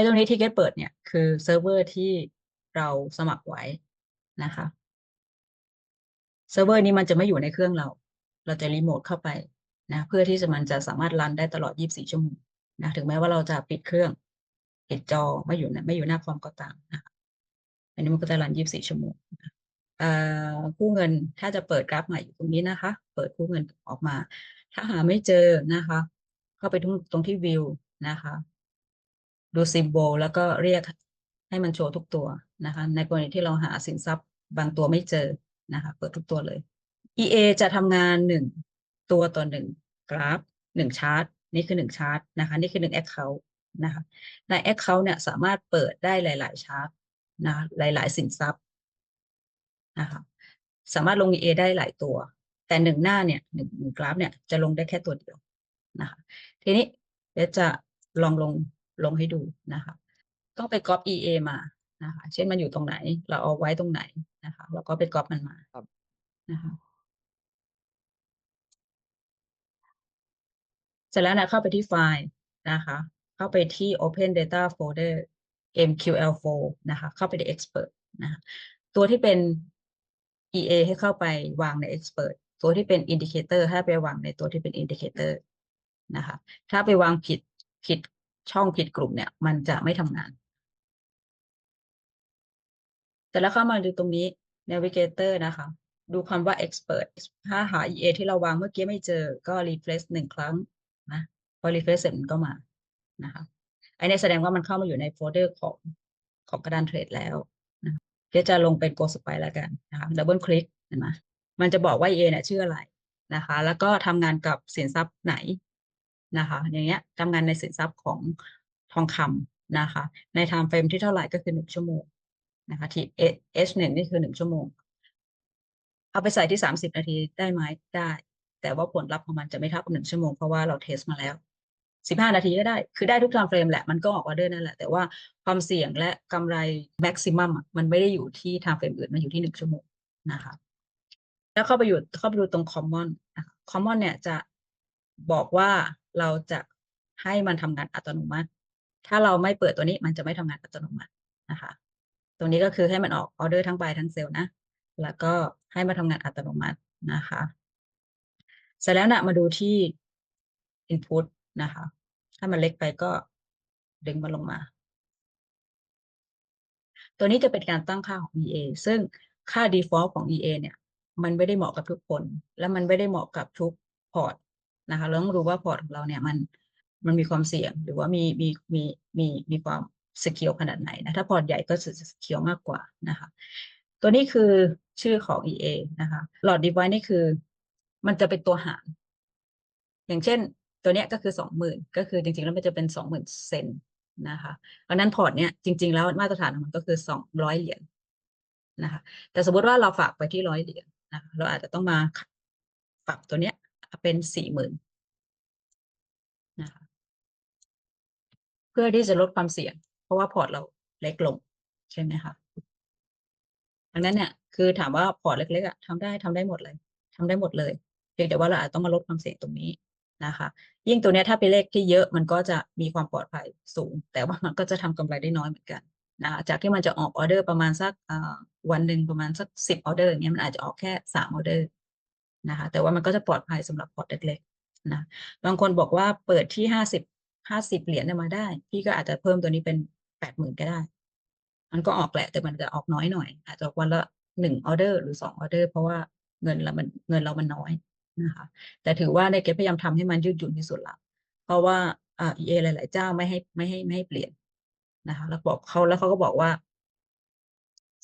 อ้ตรงนี้ที่ get เปิดเนี่ยคือเซิร์ฟเวอร์ที่เราสมัครไว้นะคะเซิร์ฟเวอร์นี้มันจะไม่อยู่ในเครื่องเรา เราจะรีโมทเข้าไปนะเพื่อที่จะมันจะสามารถรันได้ตลอด 24 ชั่วโมงนะถึงแม้ว่าเราจะปิดเครื่องปิดจอไม่อยู่นไม่อยู่หน้าคอมก็ตามนะคะอันนี้มันก็จะรัน 24 ชั่วโมงกู้เงินถ้าจะเปิดกราฟใหม่อยู่ตรงนี้นะคะ เปิดกู้เงินออกมา ถ้าหาไม่เจอนะคะ เข้าไปตรงตรงที่วิวนะคะ ดูซิมโบลแล้วก็เรียกให้มันโชว์ทุกตัวนะคะ ในกรณีที่เราหาสินทรัพย์บางตัวไม่เจอนะคะ เปิดทุกตัวเลย EA จะทำงานหนึ่งตัวต่อหนึ่งกราฟหนึ่งชาร์ตนี่คือหนึ่งชาร์ตนะคะ นี่คือหนึ่ง Account นะคะใน Account เนี่ยสามารถเปิดได้หลาย ๆ ชาร์ตนะหลาย ๆ สินทรัพย์นะคะสามารถลง EA ได้หลายตัว แต่หนึ่งหน้าเนี่ยหนึ่งหนึ่งกราฟเนี่ยจะลงได้แค่ตัวเดียวนะคะทีนี้เดี๋ยวจะลองลง ลงให้ดูนะคะต้องไปก๊อป EA มานะคะ เช่นมันอยู่ตรงไหน เราเอาไว้ตรงไหนนะคะแล้วก็ไปก๊อปมันมาครับนะคะเสร็จแล้วนะเข้าไปที่ไฟล์นะคะ เข้าไปที่ Open Data Folder MQL4 นะคะ เข้าไปใน Expert นะคะตัวที่เป็น EA ให้เข้าไปวางใน Expert ตัวที่เป็น Indicator ให้ไปวางในตัวที่เป็น Indicator นะคะ ถ้าไปวางผิดผิด ช่องผิดกลุ่มเนี่ย มันจะไม่ทำงาน แต่แล้วเข้ามาดูตรงนี้ Navigator นะคะ ดูคำว่า Expert ถ้าหา EA ที่เราวางเมื่อกี้ไม่เจอก็ refresh หนึ่งครั้งนะพอ refresh เสร็จมันก็มานะคะอันนี้แสดงว่ามันเข้ามาอยู่ในโฟลเดอร์ของของกระดานเทรดแล้วนะเดี๋ยวจะลงเป็น Go Spy แล้วกันนะคะ double click เห็นไหมมันจะบอกว่า EA เนี่ยชื่ออะไรนะคะ แล้วก็ทำงานกับสินทรัพย์ไหน นะคะ อย่างเงี้ยทำงานในสินทรัพย์ของทองคำนะคะ ใน time frame ที่เท่าไหร่ก็คือหนึ่งชั่วโมงนะคะที่ H หนึ่งนี่คือหนึ่งชั่วโมง เอาไปใส่ที่สามสิบนาทีได้ไหมได้ แต่ว่าผลลัพธ์ของมันจะไม่เท่ากับหนึ่งชั่วโมง เพราะว่าเราเทสมาแล้วสิบห้านาทีก็ได้ คือได้ทุก time frame แหละ มันก็ออกออเดอร์นั่นแหละ แต่ว่าความเสี่ยงและกำไร maximum อะมันไม่ได้อยู่ที่ time frame อื่น มันอยู่ที่หนึ่งชั่วโมงนะคะ แล้วเข้าไปอยู่เข้าไปดูตรง common นะคะ common เนี่ยจะบอกว่า เราจะให้มันทำงานอัตโนมัติ ถ้าเราไม่เปิดตัวนี้มันจะไม่ทำงานอัตโนมัตินะคะ ตรงนี้ก็คือให้มันออกออเดอร์ทั้งบทั้งเซลล์นะ แล้วก็ให้มาทำงานอัตโนมัตินะคะ เสร็จแล้วนะมาดูที่ input นะคะ ถ้ามันเล็กไปก็ดึงมันลงมา ตัวนี้จะเป็นการตั้งค่าของ EA ซึ่งค่า default ของ EA เนี่ย มันไม่ได้เหมาะกับทุกคน และมันไม่ได้เหมาะกับทุกพอร์ต นะคะเราต้องรู้ว่าพอร์ตของเราเนี่ยมันมันมีความเสี่ยงหรือว่ามีมีมีมีมีความสกิลขนาดไหนนะถ้าพอร์ตใหญ่ก็จะสกิลมากกว่านะคะ ตัวนี้คือชื่อของ EA นะคะหลอด device นี่คือ มันจะเป็นตัวหาร อย่างเช่น ตัวเนี้ยก็คือสองหมื่นก็คือจริงๆแล้วมันจะเป็นสองหมื่นเซนนะคะเพราะนั้นพอร์ตเนี้ยจริง ๆ แล้วมาตรฐานของมันก็คือสองร้อยเหรียญนะคะแต่สมมติว่าเราฝากไปที่ร้อยเหรียญนะคะเราอาจจะต้องมาปรับตัวเนี้ย เป็นสี่หมื่นนะคะเพื่อที่จะลดความเสี่ยง เพราะว่าพอร์ตเราเล็กลงใช่ไหมคะดังนั้นเนี่ยคือถามว่าพอร์ตเล็กๆอะทำได้ทำได้หมดเลยทำได้หมดเลยเพียงแต่ว่าเราอาจต้องมาลดความเสี่ยงตรงนี้นะคะ ยิ่งตัวเนี้ยถ้าเป็นเลขที่เยอะมันก็จะมีความปลอดภัยสูง แต่ว่ามันก็จะทำกำไรได้น้อยเหมือนกันนะะจากที่มันจะออกออเดอร์ประมาณสักวันหนึ่งประมาณสักสิบออเดอร์อย่างเงี้ยมันอาจจะออกแค่สามออเดอร์ นะคะ แต่ว่ามันก็จะปลอดภัยสำหรับพอร์ตเล็กๆนะบางคนบอกว่าเปิดที่ห้าสิบห้าสิบเหรียญมาได้ พี่ก็อาจจะเพิ่มตัวนี้เป็นแปดหมื่นก็ได้ มันก็ออกแหละ แต่มันจะออกน้อยหน่อย อาจจะวันละหนึ่งออเดอร์หรือสองออเดอร์เพราะว่าเงินเรามันเงินเรามันน้อยนะคะแต่ถือว่าในเก็บพยายามทำให้มันยืดหยุ่นที่สุดละเพราะว่าอ่า EA หลาย ๆ เจ้าไม่ให้ไม่ให้ไม่ให้เปลี่ยนนะคะ แล้วบอกเขาแล้วเขาก็บอกว่า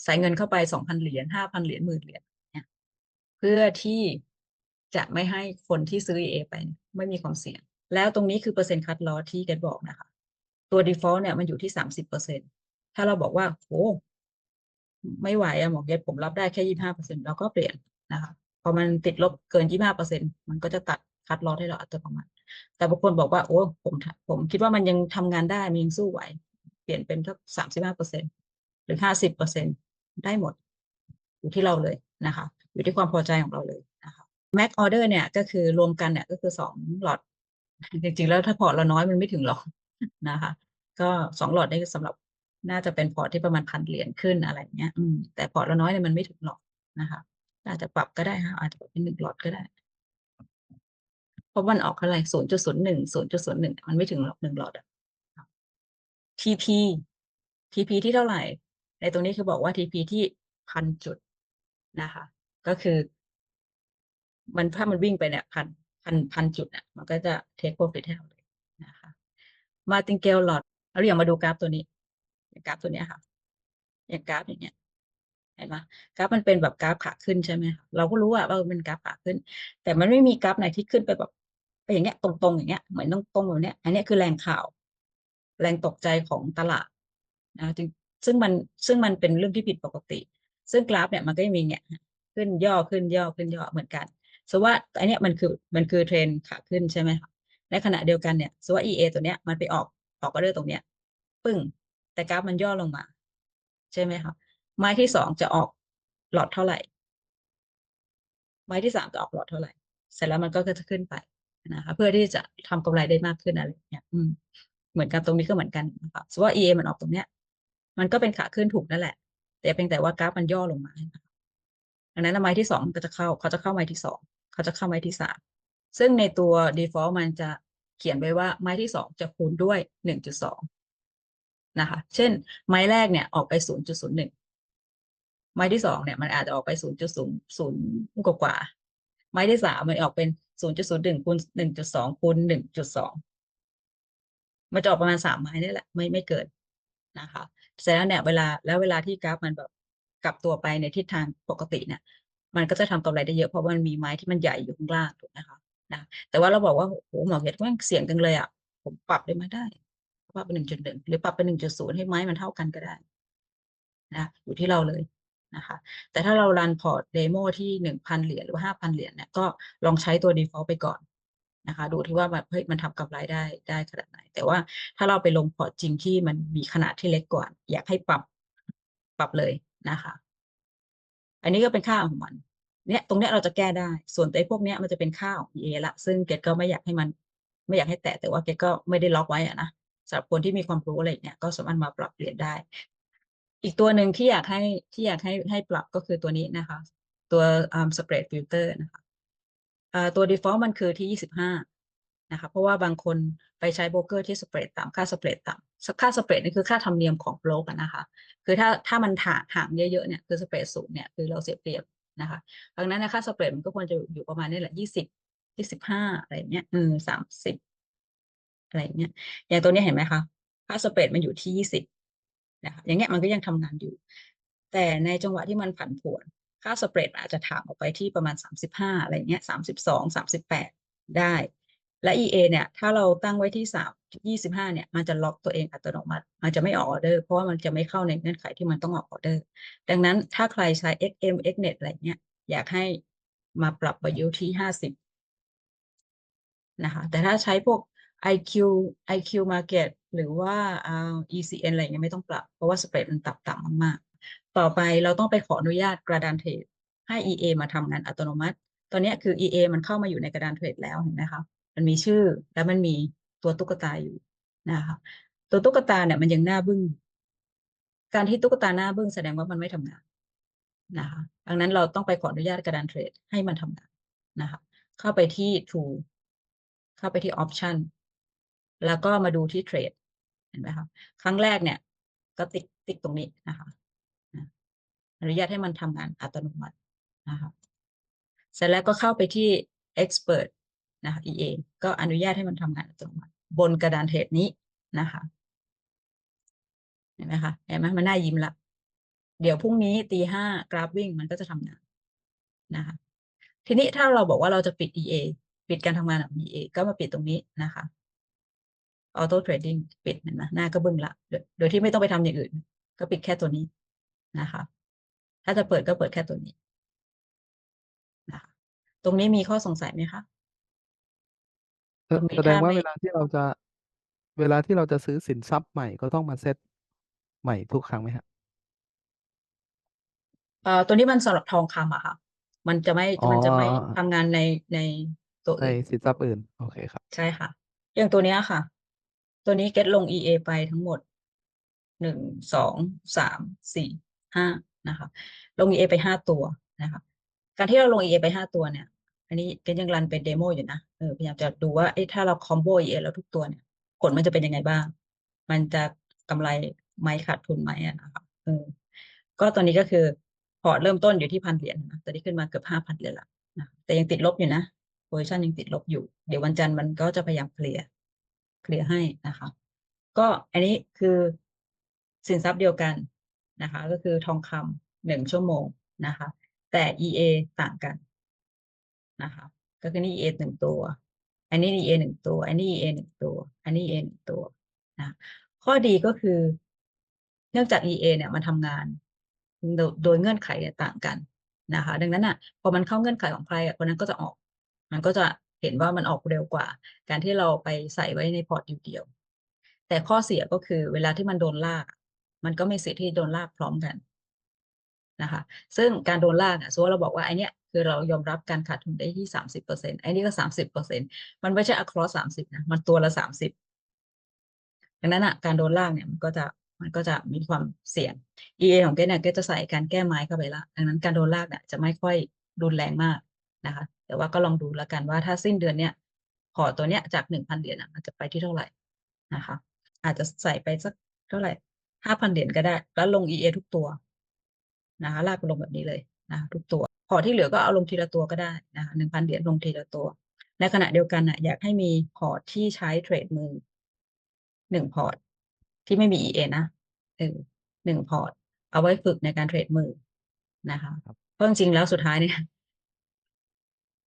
ใส่เงินเข้าไปสองพันเหรียญห้าพันเหรียญหมื่นเหรียญ เพื่อที่จะไม่ให้คนที่ซื้อ EA ไปไม่มีความเสี่ยง แล้วตรงนี้คือเปอร์เซ็นต์คัดลอสที่เกดบอกนะคะ ตัว default เนี่ยมันอยู่ที่สามสิบเปอร์เซ็นต์ถ้าเราบอกว่าโอ้ไม่ไหวอะหมอเก็ตผมรับได้แค่ยี่ห้าเปอร์เซ็นเราก็เปลี่ยนนะคะพอมันติดลบเกินยี่ห้าเปอร์เซ็นมันก็จะตัดคัดลอสให้เราอัตโนมัติแต่บางคนบอกว่าโอ้ผมผมคิดว่ามันยังทำงานได้มันยังสู้ไหว เปลี่ยนเป็นทักสามสิบห้าเปอร์เซ็นหรือห้าสิบเปอร์เซ็นได้หมด อยู่ที่เราเลยนะคะ อยู่ที่ความพอใจของเราเลยนะคะ Mac Order เนี่ยก็คือรวมกันเนี่ยก็คือสองหลอด จริงๆ แล้วถ้าพอร์ตเราน้อยมันไม่ถึงหรอกนะคะ ก็สองหลอดนี่สำหรับน่าจะเป็นพอร์ตที่ประมาณพันเหรียญขึ้นอะไรเงี้ย อืมแต่พอร์ตละน้อยเนี่ยมันไม่ถึงหรอกนะคะอาจจะปรับก็ได้ค่ะอาจจะปรับเป็นหนึ่งหลอดก็ได้เพราะมันออกเท่าไหร่ศูนย์จุดศูนย์หนึ่งศูนย์จุดศูนย์หนึ่งมันไม่ถึงหรอกหนึ่งหลอดอะ TP TP ที่เท่าไหร่ ในตรงนี้คือบอกว่า TP ที่พันจุดนะคะ ก็คือ มันถ้ามันวิ่งไปเนี่ยพันพันพันจุดเนี่ยมันก็จะ take profit ให้เราเลยนะคะ martingale lot เราอย่างมาดูกราฟตัวนี้อย่างกราฟตัวนี้ค่ะ อย่างกราฟอย่างเงี้ยเห็นไหมกราฟมันเป็นแบบกราฟขาขึ้นใช่ไหมเราก็รู้ว่าว่ามันเป็นกราฟขาขึ้น แต่มันไม่มีกราฟไหนที่ขึ้นไปแบบไปอย่างเงี้ยตรงๆอย่างเงี้ยเหมือนต้องตรงแบบเนี้ย อันนี้คือแรงข่าว แรงตกใจของตลาดนะจึงซึ่งมันซึ่งมันเป็นเรื่องที่ผิดปกติ ซึ่งกราฟเนี่ยมันก็จะมีเนี่ย ขึ้นย่อขึ้นย่อขึ้นย่อเหมือนกันสว่าอันเนี้ยมันคือมันคือเทรนขาขึ้นใช่ไหมคะในขณะเดียวกันเนี่ยสว่า EA ตัวเนี้ยมันไปออกออกก็เรื่อตรงเนี้ยปึ้ง แต่กราฟมันย่อลงมา ใช่ไหมคะไม้ที่สองจะออกหลอดเท่าไหร่ ไม้ที่สามจะออกหลอดเท่าไหร่ เสร็จแล้วมันก็จะขึ้นไปนะคะเพื่อที่จะทำกำไรได้มากขึ้นอะไรเงี้ยอืมเหมือนกันตรงนี้ก็เหมือนกันนะคะสว่า EA มันออกตรงเนี้ย มันก็เป็นขาขึ้นถูกนั่นแหละ แต่เพียงแต่ว่ากราฟมันย่อลงมานะคะ ดังนั้นไม้ที่สองก็จะเข้าเขาจะเข้าไม้ที่สองเขาจะเข้าไม้ที่สามซึ่งในตัว default มันจะเขียนไว้ว่าไม้ที่สองจะคูณด้วยหนึ่งจุดสองนะคะ เช่น ไม้แรกเนี่ยออกไปศูนย์จุดศูนย์หนึ่งไม้ที่สองเนี่ยมันอาจจะออกไปศูนย์จุดศูนย์ศูนย์กว่าไม้ที่สามมันออกเป็นศูนย์จุดศูนย์หนึ่งคูณหนึ่งจุดสองคูณหนึ่งจุดสองมันจะออกประมาณสามไม้นี่แหละไม่ไม่เกินนะคะเสร็จแล้วเนี่ยเวลาแล้วเวลาที่กราฟมันแบบ กลับตัวไปในทิศทางปกติเนี่ยมันก็จะทำกำไรได้เยอะเพราะมันมีไม้ที่มันใหญ่อยู่ข้างล่างถูกไหมคะนะแต่ว่าเราบอกว่าโอ้หมอเห็ดว่าเสี่ยงจังเลยอะผมปรับได้ไหมได้ปรับเป็นหนึ่งจุดหนึ่งหรือปรับเป็นหนึ่งจุดศูนย์ให้ไม้มันเท่ากันก็ได้นะอยู่ที่เราเลยนะคะ แต่ถ้าเรารันพอร์ตเดโมที่หนึ่งพันเหรียญหรือห้าพันเหรียญเนี่ยก็ลองใช้ตัว default ไปก่อนนะคะ ดูที่ว่าแบบเฮ้ยมันทำกำไรได้ได้ขนาดไหน แต่ว่าถ้าเราไปลงพอร์ตจริงที่มันมีขนาดที่เล็กกว่า อยากให้ปรับปรับเลย นะคะ อันนี้ก็เป็นค่าของมัน เนี่ยตรงเนี้ยเราจะแก้ได้ ส่วนไอ้พวกเนี้ยมันจะเป็นค่าของ EA ละ ซึ่งเกตก็ไม่อยากให้มัน ไม่อยากให้แตะ แต่ว่าเกตก็ไม่ได้ล็อกไว้อะนะสำหรับคนที่มีความรู้อะไรเนี่ยก็สามารถมาปรับเปลี่ยนได้ อีกตัวหนึ่งที่อยากให้ที่อยากให้ให้ปรับก็คือตัวนี้นะคะ ตัว um, spread filter นะคะตัว default มันคือที่ยี่สิบห้านะคะ เพราะว่าบางคนไปใช้โบรกเกอร์ที่สเปรดต่ำค่าสเปรดต่ำ ค่าสเปรดนี่คือค่าธรรมเนียมของโบรกนะคะ คือถ้าถ้ามันห่างห่างเยอะๆเนี่ยคือสเปรดสูงเนี่ยคือเราเสียเปรียบนะคะดังนั้นนค่าสเปรดมันก็ควรจะอยู่ประมาณนี้แหละยี่สิบยี่สิบห้าอะไรเงี้ยอืมสามสิบอะไรเงี้ยอย่างตัวนี้เห็นไหมคะค่าสเปรดมันอยู่ที่ยี่สิบนะคะอย่างเงี้ยมันก็ยังทำงานอยู่ แต่ในจังหวะที่มันผันผวนค่าสเปรดอาจจะถามออกไปที่ประมาณ35อะไรเงี้ย32 38ได้ และ EA เนี่ย ถ้าเราตั้งไว้ที่3 25 เนี่ย มันจะล็อกตัวเองอัตโนมัติ มันจะไม่ออกออเดอร์ เพราะว่ามันจะไม่เข้าในเงื่อนไขที่มันต้องออกออเดอร์ ดังนั้นถ้าใครใช้ XM XNet อะไรเงี้ย อยากให้มาปรับประยุที่ 50 นะคะ แต่ถ้าใช้พวก IQ IQ Market หรือว่า ECN อะไรเงี้ยไม่ต้องปรับ เพราะว่าสเปรดมันต่ำๆมากๆ ต่อไปเราต้องไปขออนุญาตกระดานเทรดให้ EA มาทำงานอัตโนมัติ ตอนนี้คือ EA มันเข้ามาอยู่ในกระดานเทรดแล้วเห็นไหมคะ มันมีชื่อและมันมี ตัวตุ๊กตาอยู่นะคะตัวตุ๊กตาเนี่ยมันยังหน้าบึ้งการที่ตุ๊กตาหน้าบึ้งแสดงว่ามันไม่ทำงานนะคะดังนั้นเราต้องไปขออนุญาตกระดานเทรดให้มันทำงานนะคะเข้าไปที่ tool เข้าไปที่ option แล้วก็มาดูที่เทรดเห็นไหมคะครั้งแรกเนี่ย ก็ติ๊กติ๊กตรงนี้นะคะอนุญาตให้มันทำงานอัตโนมัตินะคะเสร็จแล้วก็เข้าไปที่ expert นะคะ EA ก็อนุญาตให้มันทำงานอัตโนมัติ บนกระดานเทรดนี้นะคะเห็นไหมคะเห็นไหมมันน่ายิ้มละเดี๋ยวพรุ่งนี้ตีห้ากราฟวิ่งมันก็จะทำงานนะคะ ทีนี้ถ้าเราบอกว่าเราจะปิด EA ปิดการทำงานของ EA ก็มาปิดตรงนี้นะคะ auto trading ปิดเห็นไหมหน้าก็บึ้งละ โดยที่ไม่ต้องไปทำอย่างอื่น ก็ปิดแค่ตัวนี้นะคะ ถ้าจะเปิดก็เปิดแค่ตัวนี้นะคะ ตรงนี้มีข้อสงสัยไหมคะ ตรงนี้แสดงถ้าว่าไม่ เวลาที่เราจะ เวลาที่เราจะซื้อสินทรัพย์ใหม่ ก็ต้องมาเซตใหม่ทุกครั้งไหมครับ เอ่อ ตัวนี้มันสำหรับทองคำอะค่ะ มันจะไม่ อ๋อ มันจะไม่ทำงานใน ในตัวในอื่น สินทรัพย์อื่น โอเคครับ ใช่ค่ะ อย่างตัวเนี้ยค่ะ ตัวนี้เก็ตลง EA ไปทั้งหมดหนึ่งสองสามสี่ห้านะคะ ลง EA ไปห้าตัวนะคะ การที่เราลง EA ไปห้าตัวเนี่ย อันนี้ก็ยังรันเป็นเดโมอยู่นะเออพยายามจะดูว่าเอ้ถ้าเราคอมโบ EA แล้วทุกตัวเนี่ยผลมันจะเป็นยังไงบ้าง มันจะกำไรไหมขาดทุนไหมอะนะคะเออก็ตอนนี้ก็คือพอร์ตเริ่มต้นอยู่ที่พันเหรียญนะตอนนี้ขึ้นมาเกือบห้าพันเหรียญละนะแต่ยังติดลบอยู่นะโพซิชันยังติดลบอยู่ เดี๋ยววันจันทร์มันก็จะพยายามเคลียร์เคลียร์ให้นะคะ ก็อันนี้คือสินทรัพย์เดียวกันนะคะ ก็คือทองคำหนึ่งชั่วโมงนะคะ แต่ EA ต่างกัน นะคะ ก็คือนี่ EA หนึ่งตัว อันนี้ EA หนึ่งตัว อันนี้ EA หนึ่งตัว อันนี้ EA หนึ่งตัวนะข้อดีก็คือ เนื่องจาก EA เนี่ยมันทำงานโดยเงื่อนไขต่างกันนะคะ ดังนั้นอะ พอมันเข้าเงื่อนไขของใครอะคนนั้นก็จะออก มันก็จะเห็นว่ามันออกเร็วกว่า การที่เราไปใส่ไว้ในพอร์ตเดียวๆแต่ข้อเสียก็คือเวลาที่มันโดนลาก มันก็ไมีสิทธิ์ที่โดนลากพร้อมกันนะคะ ซึ่งการโดนลากอะสมมติว่าเราบอกว่าไอเนี้ย คือเรายอมรับการขาดทุนได้ที่สามสิบเปอร์เซ็นต์ไอ้นี่ก็สามสิบเปอร์เซ็นต์มันไม่ใช่ across สามสิบนะ มันตัวละสามสิบดังนั้นอะการโดนลากเนี่ยมันก็จะมันก็จะมีความเสี่ยง EA ของเกเนี่ยเกจะใส่การแก้ไม้เข้าไปละดังนั้นการโดนลากเนี่ยจะไม่ค่อยรุนแรงมากนะคะ แต่ว่าก็ลองดูแล้วกันว่าถ้าสิ้นเดือนเนี้ยพอตัวเนี้ยจากหนึ่งพันเหรียญมันจะไปที่เท่าไหร่นะคะ อาจจะใส่ไปสักเท่าไหร่ห้าพันเหรียญก็ได้ แล้วลง EA ทุกตัวนะคะ ลากไปลงแบบนี้เลยนะะทุกตัว พอร์ตที่เหลือก็เอาลงทีละตัวก็ได้นะคะหนึ่งพันเหรียญลงทีละตัว ในขณะเดียวกันน่ะอยากให้มีพอร์ตที่ใช้เทรดมือหนึ่งพอร์ตที่ไม่มี EA นะเออหนึ่งพอร์ต เอาไว้ฝึกในการเทรดมือนะคะครับเพราะจริงๆแล้วสุดท้ายเนี่ย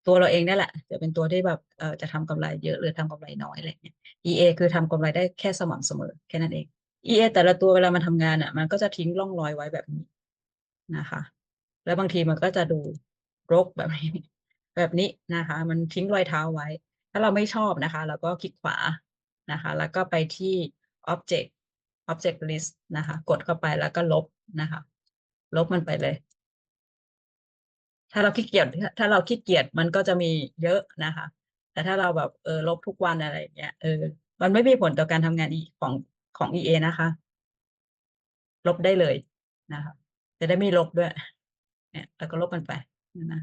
ตัวเราเองนี่แหละจะเป็นตัวที่แบบเออจะทำกำไรเยอะหรือทำกำไรน้อยอะไรเงี้ย EA คือทำกำไรได้แค่สม่ำเสมอ แค่นั้นเอง EA แต่ละตัวเวลามันทำงานอะ มันก็จะทิ้งร่องรอยไว้แบบนี้นะคะ แล้วบางทีมันก็จะดูรกแบบนี้ แบบนี้นะคะ มันทิ้งรอยเท้าไว้ ถ้าเราไม่ชอบนะคะเราก็คลิกขวานะคะ แล้วก็ไปที่ object object list นะคะ กดเข้าไปแล้วก็ลบนะคะ ลบมันไปเลย ถ้าเราขี้เกียจถ้าเราขี้เกียจมันก็จะมีเยอะนะคะ แต่ถ้าเราแบบเออลบทุกวันอะไรเงี้ยเออมันไม่มีผลต่อการทำงานอีของของ EA นะคะ ลบได้เลยนะคะ จะได้ไม่ลบด้วย เนี่ยแล้วก็ลบมันไปนะ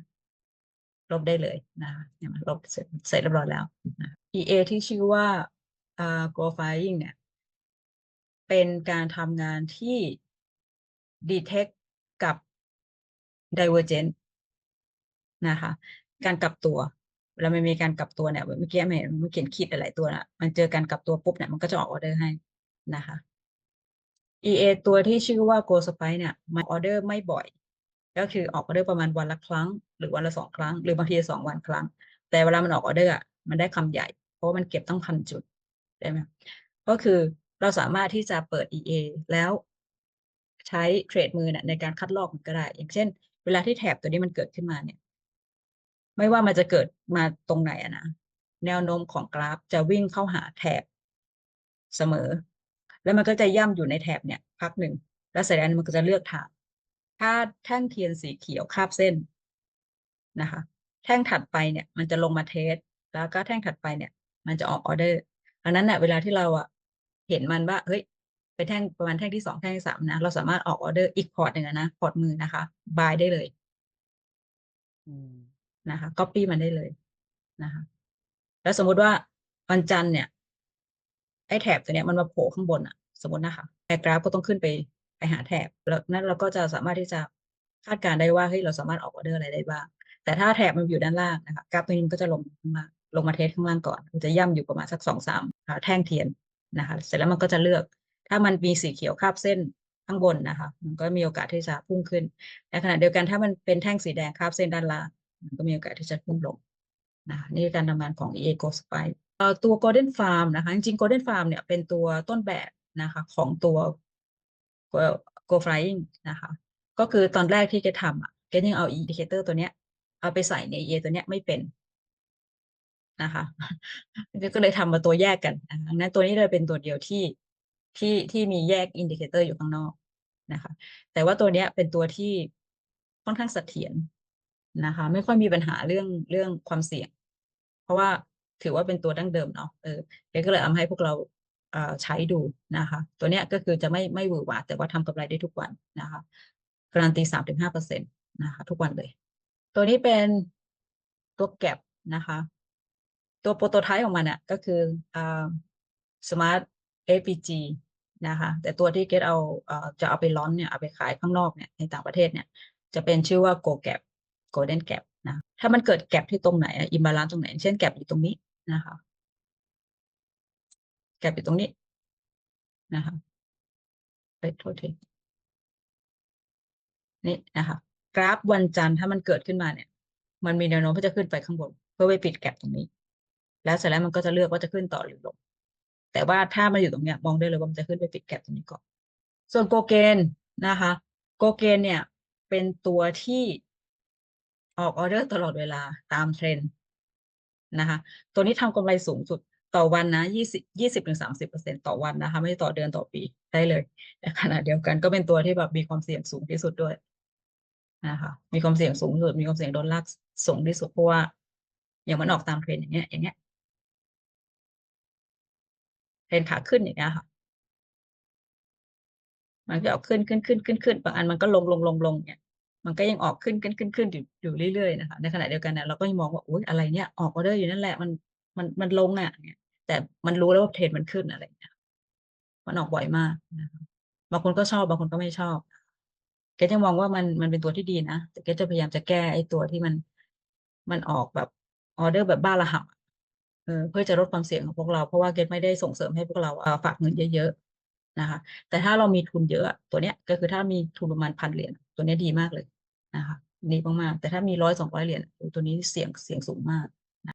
ลบได้เลยนะคะเนี่ยมันลบเสร็จเสร็จเรียบร้อยแล้วนะ EA ที่ชื่อว่าอ่า Growifying เนี่ย เป็นการทำงานที่ detect กับ divergent นะคะ การกลับตัวเวลามันมีการกลับตัวเนี่ยเมื่อกี้ไม่เห็นมันเขียนขีดหลายตัวนะมันเจอการกลับตัวปุ๊บเนี่ยมันก็จะออกออเดอร์ให้นะคะ EA ตัวที่ชื่อว่า Go Spike เนี่ยมาออเดอร์ไม่บ่อย ก็คือออกออเดอร์ประมาณวันละครั้ง หรือวันละสองครั้ง หรือบางทีสองวันครั้ง แต่เวลามันออกออเดอร์อะมันได้คำใหญ่ เพราะว่ามันเก็บตั้งพันจุดได้ไหมก็คือเราสามารถที่จะเปิด EA แล้วใช้เทรดมือนี่ยในการคัดลอกมันก็ได้ อย่างเช่น เวลาที่แถบตัวนี้มันเกิดขึ้นมาเนี่ย ไม่ว่ามันจะเกิดมาตรงไหนอะนะแนวโน้มของกราฟจะวิ่งเข้าหาแถบเสมอ แล้วมันก็จะย่ำอยู่ในแถบเนี่ยพักหนึ่ง แล้วเสร็จแล้วมันก็จะเลือกทาง ถ้าแท่งเทียนสีเขียวคาบเส้นนะคะ แท่งถัดไปเนี่ยมันจะลงมาเทส แล้วก็แท่งถัดไปเนี่ย มันจะออกออเดอร์อันนั้นเนี่ยเวลาที่เราอะเห็นมันว่าเฮ้ยไปแท่งประมาณแท่งที่สองแท่งที่สามนะเราสามารถออกออเดอร์อีกพอร์ตหนึ่งอะนะพอร์ตมือนะคะบายได้เลยอืมนะคะ copy มันได้เลยนะคะ แล้วสมมุติว่าวันจันทร์เนี่ยไอ้แถบตัวเนี้ยมันมาโผล่ข้างบนอะสมมตินะคะแอร์กราฟก็ต้องขึ้นไป ไปหาแถบแล้วนั้นเราก็จะสามารถที่จะคาดการได้ว่าเฮ้ยเราสามารถออกออเดอร์อะไรได้บ้าง แต่ถ้าแถบมันอยู่ด้านล่างนะคะกราฟตัวนี้มันก็จะลงข้างล่างลงมาเทสข้างล่างก่อนมันจะย่ำอยู่ประมาณสักสองสามแท่งเทียนนะคะ เสร็จแล้วมันก็จะเลือก ถ้ามันมีสีเขียวคาบเส้นข้างบนนะคะ มันก็มีโอกาสที่จะพุ่งขึ้นในขณะเดียวกันถ้ามันเป็นแท่งสีแดงคาบเส้นด้านล่างมันก็มีโอกาสที่จะพุ่งลงนะคะนี่คือการทำงานของ EA Go Spy ตัว Golden Farm นะคะ จริงๆ Golden Farm เนี่ยเป็นตัวต้นแบบนะคะของตัว Go Go Flying นะคะ ก็คือตอนแรกที่แกทำอะแกยังเอา indicator ตัวเนี้ย เอาไปใส่ใน EA ตัวเนี้ยไม่เป็นนะคะก็เลยทำมาตัวแยกกันนะคะนั้นตัวนี้เลยเป็นตัวเดียวที่ที่ที่มีแยกอินดิเคเตอร์อยู่ข้างนอกนะคะ แต่ว่าตัวเนี้ยเป็นตัวที่ค่อนข้างเสถียรนะคะ ไม่ค่อยมีปัญหาเรื่องเรื่องความเสี่ยง เพราะว่าถือว่าเป็นตัวดั้งเดิมเนาะเออเกก็เลยเอามาให้พวกเรา ใช้ดูนะคะ ตัวเนี้ยก็คือจะไม่ไม่หวือหวาแต่ว่าทำกำไรได้ทุกวันนะคะการันตีสามถึงห้าเปอร์เซ็นต์นะคะ ทุกวันเลย ตัวนี้เป็นตัวแก็บนะคะ ตัวโปรโตไทป์ของมันอะก็คืออ่า Smart APG นะคะ แต่ตัวที่เกตเอาเอ่อจะเอาไปร้อนเนี่ยเอาไปขายข้างนอกเนี่ยในต่างประเทศเนี่ย จะเป็นชื่อว่า Go Gap Golden Gap นะถ้ามันเกิดแกลบที่ตรงไหนอิมบาลานซ์ตรงไหน เช่นแกลบอยู่ตรงนี้นะคะ แกลบอยู่ตรงนี้นะคะไปโทษทีนี่นะคะกราฟวันจันทร์ถ้ามันเกิดขึ้นมาเนี่ย มันมีแนวโน้มที่จะขึ้นไปข้างบน เพื่อไปปิดแกลบตรงนี้ แล้วเสร็จแล้วมันก็จะเลือกว่าจะขึ้นต่อหรือลง แต่ว่าถ้ามันอยู่ตรงเนี้ยมองได้เลยว่ามันจะขึ้นไปปิดแกลบตรงนี้ก่อน ส่วนโกเกนนะคะ โกเกนเนี่ยเป็นตัวที่ออกออเดอร์ตลอดเวลาตามเทรนด์นะคะ ตัวนี้ทำกำไรสูงสุด ต่อวันนะยี่สิบยี่สิบถึงสามสิบเปอร์เซ็นต่อวันนะคะ ไม่ใช่ต่อเดือนต่อปีได้เลยแต่ขณะเดียวกันก็เป็นตัวที่แบบมีความเสี่ยงสูงที่สุดด้วยนะคะมีความเสี่ยงสูงที่สุด มีความเสี่ยงโดนลากสูงที่สุดเพราะว่าอย่างมันออกตามเทรนอย่างเงี้ย อย่างเงี้ยเทรนขาขึ้นอย่างเงี้ยค่ะ มันก็ออกขึ้นขึ้นขึ้นขึ้นขึ้นบางอันมันก็ลงลงลงลงเนี่ยมันก็ยังออกขึ้นขึ้นขึ้นขึ้นอยู่อยู่เรื่อยๆนะคะในขณะเดียวกันเนี่ยเราก็ยังมองว่าอุ้ยอะไรเนี่ยออกออเดอร์อยู่นั่นแหละมันมันมันลงอะเนี่ย แต่มันรู้แล้วว่าเทรนมันขึ้นอะไรเนี่ยมันออกบ่อยมากนะบางคนก็ชอบบางคนก็ไม่ชอบเกจะมองว่ามันมันเป็นตัวที่ดีนะแต่เกจะพยายามจะแก้ไอ้ตัวที่มันมันออกแบบออเดอร์แบบบ้าระห่ำเออเพื่อจะลดความเสี่ยงของพวกเราเพราะว่าเกตไม่ได้ส่งเสริมให้พวกเราฝากเงินเยอะๆนะคะ แต่ถ้าเรามีทุนเยอะอะตัวเนี้ยก็คือถ้ามีทุนประมาณพันเหรียญตัวเนี้ยดีมากเลยนะคะดีมากๆแต่ถ้ามีร้อยสองร้อยเหรียญตัวนี้เสี่ยงเสี่ยงสูงมาก